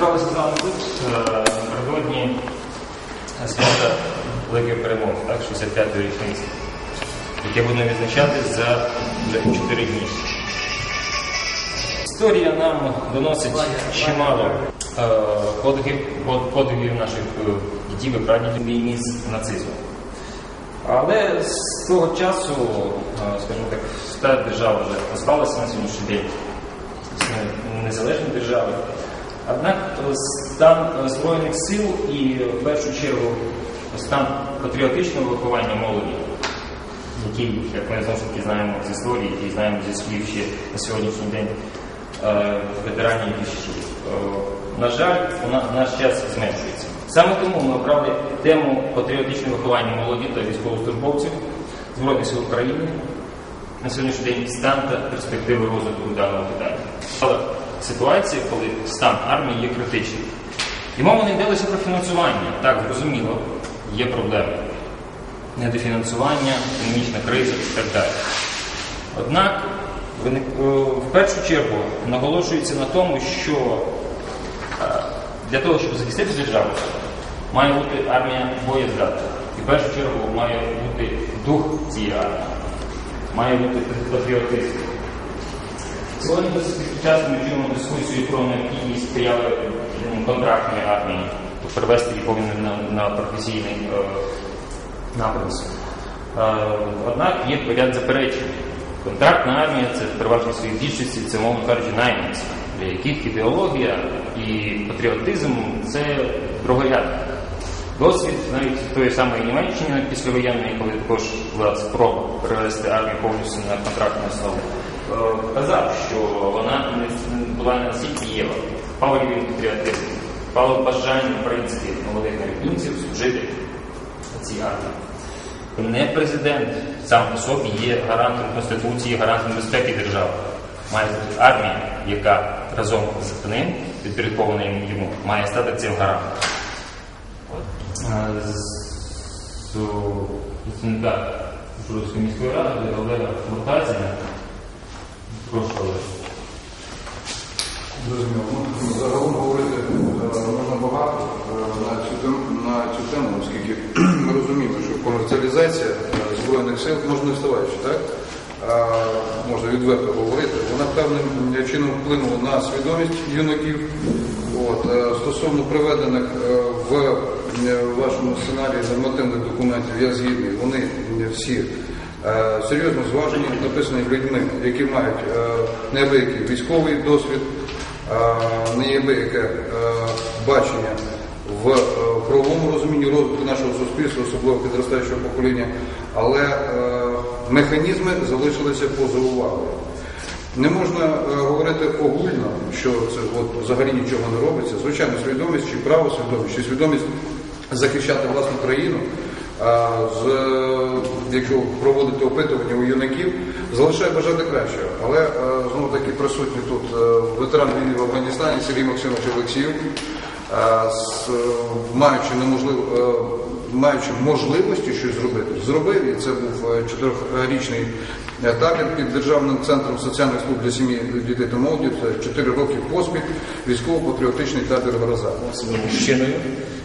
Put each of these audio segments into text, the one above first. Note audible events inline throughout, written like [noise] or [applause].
Зібралися з вами тут е, напередодні свята Великої перемоги, так, 65-ї річниці, яке будемо відзначати за вже 4 дні. Історія нам доносить чимало е, подвигів, подвигів наших е, дідів і прадідів війни з нацизмом. Але з того часу, е, скажімо так, та держава вже розпалася на сьогоднішній день не- незалежні держави. Однак е, стан е, Збройних сил і в першу чергу стан патріотичного виховання молоді, який, як ми знову ж таки знаємо з історії, який знаємо зі слів ще на сьогоднішній день е, ветеранів, ще е, на жаль, наш час зменшується. Саме тому ми обрали тему патріотичного виховання молоді та військовослужбовців Збройних сил України на сьогоднішній день стан та перспективи розвитку даного питання. Але ситуація, коли стан армії є критичним. І мова не йдеться про фінансування. Так, зрозуміло, є проблеми. Недофінансування, економічна криза і так далі. Однак, е, в першу чергу наголошується на тому, що е, для того, щоб захистити державу, має бути армія боєздатна. І в першу чергу має бути дух цієї армії, має бути патріотизм. Сьогодні досить часто ми чуємо дискусію про необхідність сприяви м, контрактної армії, перевести її повинні на, на професійний е, напрямок. Е, однак є ряд заперечень. Контрактна армія це в переважній своїй більшості, це, мовно кажучи, найманці, для яких ідеологія і патріотизм це другорядне. Досвід навіть тої самої Німеччини післявоєнної, коли також була спроба перевести армію повністю на контрактну основу, е, показав, що вона не була не настільки єва. Впав рівень патріотизму, впало бажання, в принципі, молодих американців служити цій армії. Не президент сам по собі є гарантом Конституції, гарантом безпеки держави. Має бути армія, яка разом з ним, підпорядкована йому, має стати цим гарантом. Е, з представника Журської міської ради Олега Муртазіна. Прошу Зрозуміло. Ну, Загалом говорити е, можна багато е, на цю тему, на цю тему, оскільки [clears throat] ми розуміємо, що комерціалізація е, збройних сил можна не вставаючи, так? А, можна відверто говорити, вона певним чином вплинула на свідомість юнаків. От, стосовно приведених в вашому сценарії нормативних документів, я згідний, вони всі серйозно зважені, написані людьми, які мають е, неабиякий військовий досвід, е, неабияке е, бачення в е, правовому розумінні розвитку нашого суспільства, особливо підростаючого покоління, але е, механізми залишилися поза увагою. Не можна е, говорити огульно, що це от, взагалі нічого не робиться. Звичайно, свідомість чи право свідомість, чи свідомість захищати власну країну. З, якщо проводити опитування у юнаків, залишає бажати кращого. Але е, знову таки присутні тут е, ветеран війни в Афганістані Сергій Максимович Олексіїв, е, маючи неможливо. Маючи можливості щось зробити, зробив і це був чотирьохрічний табір під державним центром соціальних служб для сім'ї дітей та молоді. Це чотири роки поспіль військово-патріотичний табір Гроза. мужчиною.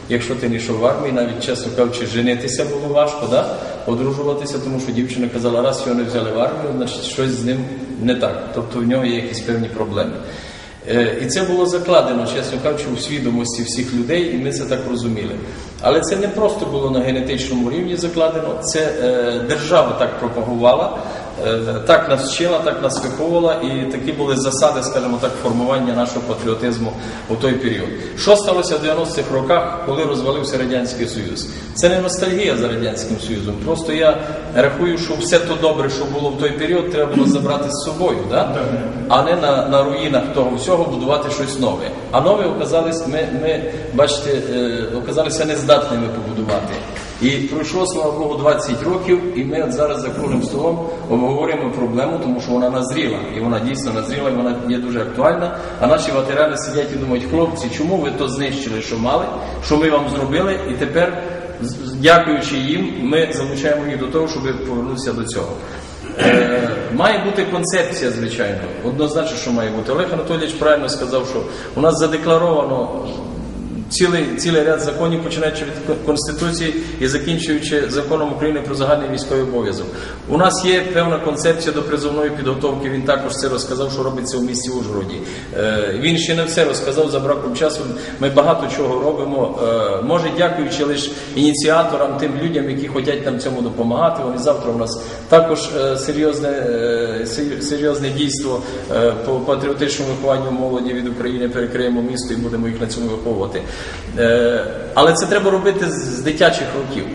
Якщо ти не йшов в армії, навіть чесно кажучи, женитися було важко, да? одружуватися, тому що дівчина казала, раз його не взяли в армію, значить щось з ним не так. Тобто в нього є якісь певні проблеми. Е, І це було закладено, чесно кажучи, у свідомості всіх людей, і ми це так розуміли. Але це не просто було на генетичному рівні закладено, це е, держава так пропагувала, е, так нас вчила, так нас виховувала, і такі були засади, скажімо так, формування нашого патріотизму у той період. Що сталося в 90-х роках, коли розвалився Радянський Союз? Це не ностальгія за Радянським Союзом. Просто я рахую, що все то добре, що було в той період, треба було забрати з собою, да? а не на, на руїнах того всього будувати щось нове. А нове оказались, ми, ми бачите, е, оказалися нездатними побудувати. І пройшло, слава Богу, 20 років, і ми от зараз за круглим столом обговорюємо проблему, тому що вона назріла. І вона дійсно назріла, і вона є дуже актуальна. А наші ветерани сидять і думають, хлопці, чому ви то знищили, що мали, що ми вам зробили, і тепер, дякуючи їм, ми залучаємо їх до того, щоб повернутися до цього. Е, Має бути концепція, звичайно. Однозначно, що має бути. Олег Анатолійович правильно сказав, що у нас задекларовано цілий, цілий ряд законів, починаючи від Конституції і закінчуючи законом України про загальний військовий обов'язок. У нас є певна концепція до призовної підготовки. Він також це розказав, що робиться в місті Ужгороді. Е, Він ще не все розказав за браком часу. Ми багато чого робимо. Е, Може, дякуючи лише ініціаторам, тим людям, які хочуть нам цьому допомагати. Вони завтра у нас також е, серйозне, е, серйозне дійство по патріотичному вихованню молоді від України перекриємо місто і будемо їх на цьому виховувати. Е, Але це треба робити з дитячих років.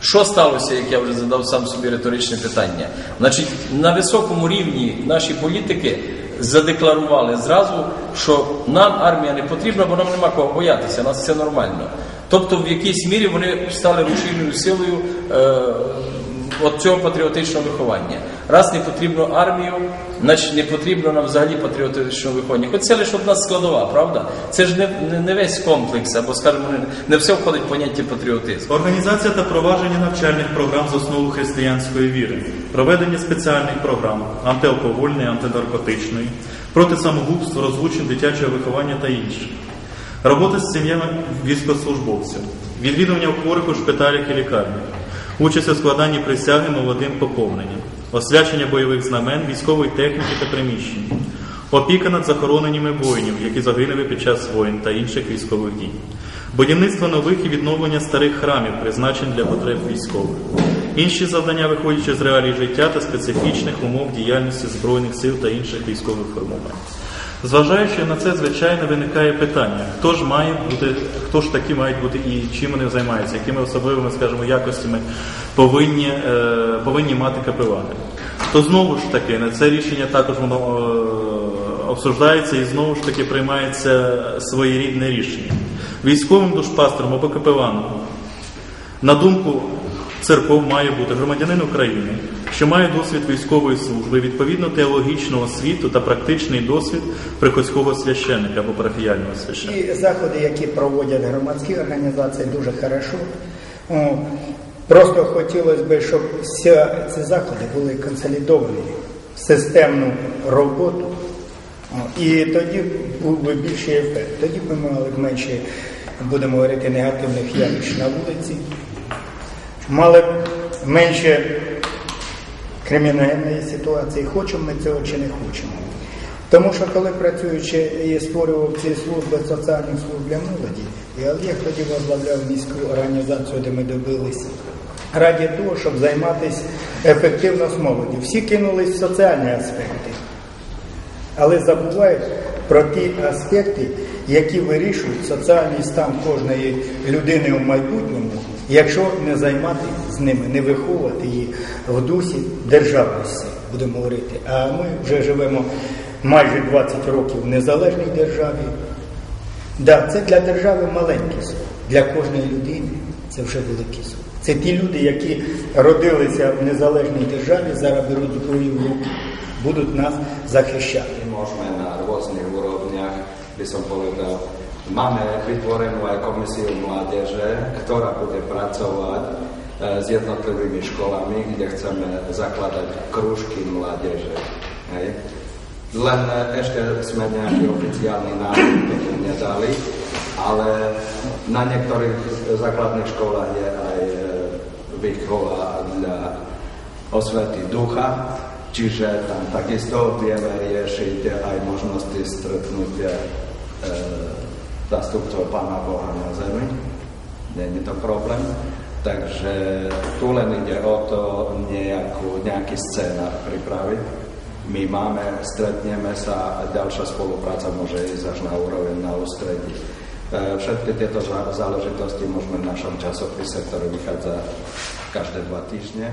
Що сталося, як я вже задав сам собі риторичне питання? Значить, на високому рівні наші політики задекларували зразу, що нам армія не потрібна, бо нам нема кого боятися, нас це нормально. Тобто, в якійсь мірі вони стали рушійною силою е, от цього патріотичного виховання. Раз не потрібно армію, значить не потрібно нам взагалі патріотичного виховання. Хоч це лише одна складова, правда? Це ж не, не, не весь комплекс, або скажімо, не, не все входить в поняття патріотизму. Організація та провадження навчальних програм з основу християнської віри, проведення спеціальних програм антиалкогольної, антинаркотичної, проти самогубства, розлучень, дитячого виховання та інших. Робота з сім'ями військовослужбовців, відвідування хворих у шпиталях і лікарнях, участь у складанні присяги молодим поповненням, освячення бойових знамен, військової техніки та приміщень, опіка над захороненнями воїнів, які загинули під час воїн та інших військових дій, будівництво нових і відновлення старих храмів, призначень для потреб військових, інші завдання, виходячи з реалій життя та специфічних умов діяльності Збройних сил та інших військових формувань. Зважаючи на це, звичайно, виникає питання, хто ж має бути, хто ж такі мають бути і чим вони займаються, якими особливими, скажімо, якостями повинні, е, повинні мати капелани. То знову ж таки, на це рішення також воно е, обсуждається і знову ж таки приймається своєрідне рішення. Військовим душпастером або капеланом на думку церков має бути громадянин України, що має досвід військової служби, відповідно теологічного освіту та практичний досвід приходського священника або парафіяльного священника. І заходи, які проводять громадські організації, дуже хорошо. Просто хотілося б, щоб всі ці заходи були консолідовані в системну роботу. І тоді був би більший ефект. Тоді б ми мали б менше, будемо говорити, негативних явищ на вулиці, мали б менше криміногенної ситуації, хочемо ми цього чи не хочемо. Тому що коли працюючи і створював ці служби соціальних служб для молоді, Олег тоді возглавляв міську організацію, де ми добилися, раді того, щоб займатися ефективно з молоді. Всі кинулись в соціальні аспекти, але забувають про ті аспекти, які вирішують соціальний стан кожної людини в майбутньому, якщо не займатися з ними, не виховувати їх в дусі державності, будемо говорити. А ми вже живемо майже 20 років в незалежній державі. Да, це для держави маленький суд, для кожної людини це вже великий суд. Це ті люди, які родилися в незалежній державі, зараз беруть зброю в руки, будуть нас захищати. Na rôznych úrovniach, by som povedal, máme vytvorenú aj komisiu mládeže, ktorá bude pracovať e, s jednotlivými školami, kde chceme zakladať krúžky mládeže. Hej. Len e, ešte sme nejaký oficiálny návrh nedali, ale na niektorých základných školách je aj e, výchova dla osvety ducha, čiže tam takisto vieme riešiť aj možnosti stretnutia e, zastupcov Pána Boha na zemi. Není to problém. Takže tu len ide o to nejakú, nejaký scénar pripraviť. My máme, stretneme sa ďalšia spolupráca môže ísť až na úroveň na ústredí. E, Všetky tieto zá- záležitosti môžeme v našom časopise, ktorý vychádza každé dva týždne.